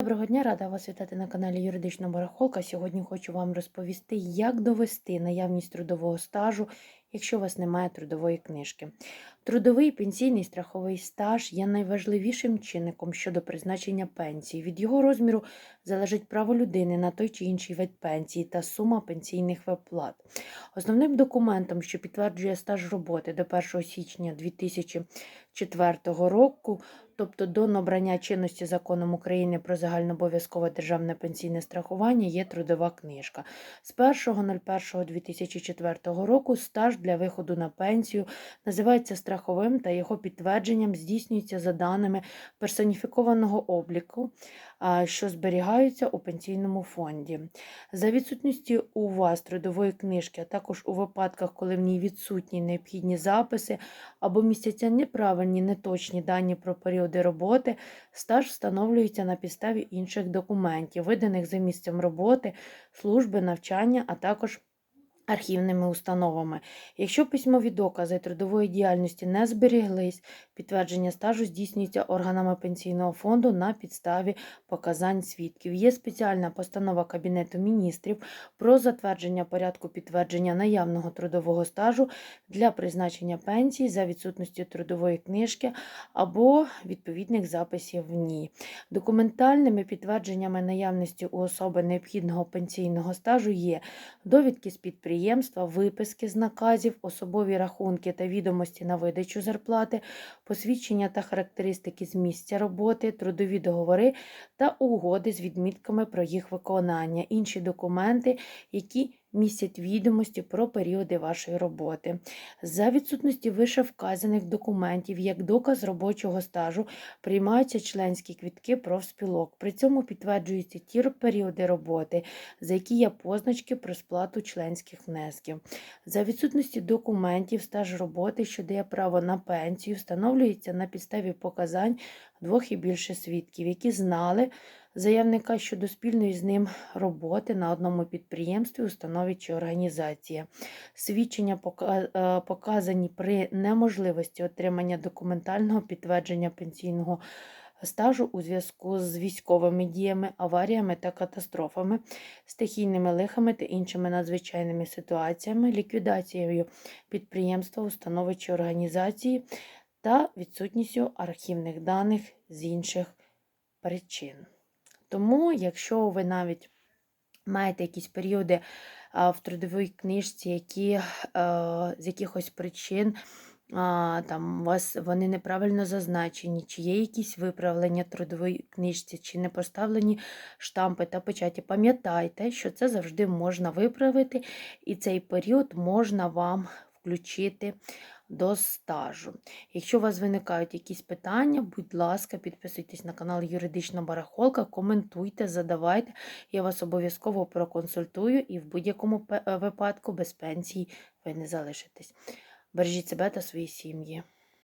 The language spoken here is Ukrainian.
Доброго дня, рада вас вітати на каналі Юридична Барахолка. Сьогодні хочу вам розповісти, як довести наявність трудового стажу, якщо у вас немає трудової книжки. Трудовий пенсійний страховий стаж є найважливішим чинником щодо призначення пенсії. Від його розміру залежить право людини на той чи інший вид пенсії та сума пенсійних виплат. Основним документом, що підтверджує стаж роботи до 1 січня 2004 року, тобто до набрання чинності законом України про загальнообов'язкове державне пенсійне страхування, є трудова книжка. З 1.01.2004 року стаж для виходу на пенсію називається страховим та його підтвердженням здійснюється за даними персоніфікованого обліку, що зберігаються у пенсійному фонді. За відсутністю у вас трудової книжки, а також у випадках, коли в ній відсутні необхідні записи або містяться неправильні, неточні дані про періоди роботи, стаж встановлюється на підставі інших документів, виданих за місцем роботи, служби, навчання, а також архівними установами. Якщо письмові докази трудової діяльності не зберіглись, підтвердження стажу здійснюється органами пенсійного фонду на підставі показань свідків. Є спеціальна постанова Кабінету міністрів про затвердження порядку підтвердження наявного трудового стажу для призначення пенсії за відсутністю трудової книжки або відповідних записів в ній. Документальними підтвердженнями наявності у особи необхідного пенсійного стажу є довідки з підприємства, виписки з наказів, особові рахунки та відомості на видачу зарплати, посвідчення та характеристики з місця роботи, трудові договори та угоди з відмітками про їх виконання, інші документи, які містять відомості про періоди вашої роботи. За відсутності вище вказаних документів, як доказ робочого стажу, приймаються членські квітки профспілок. При цьому підтверджуються ті періоди роботи, за які є позначки про сплату членських внесків. За відсутності документів стаж роботи, що дає право на пенсію, встановлюється на підставі показань двох і більше свідків, які знали заявника щодо спільної з ним роботи на одному підприємстві, установі чи організації. Свідчення е, показані при неможливості отримання документального підтвердження пенсійного стажу у зв'язку з військовими діями, аваріями та катастрофами, стихійними лихами та іншими надзвичайними ситуаціями, ліквідацією підприємства, установи чи організації та відсутністю архівних даних з інших причин. Тому, якщо ви навіть маєте якісь періоди в трудовій книжці, які з якихось причин там, у вас вони неправильно зазначені, чи є якісь виправлення в трудовій книжці, чи не поставлені штампи та печаті, пам'ятайте, що це завжди можна виправити, і цей період можна вам включити до стажу. Якщо у вас виникають якісь питання, будь ласка, підписуйтесь на канал Юридична Барахолка, коментуйте, задавайте. Я вас обов'язково проконсультую і в будь-якому випадку без пенсії ви не залишитесь. Бережіть себе та свої сім'ї.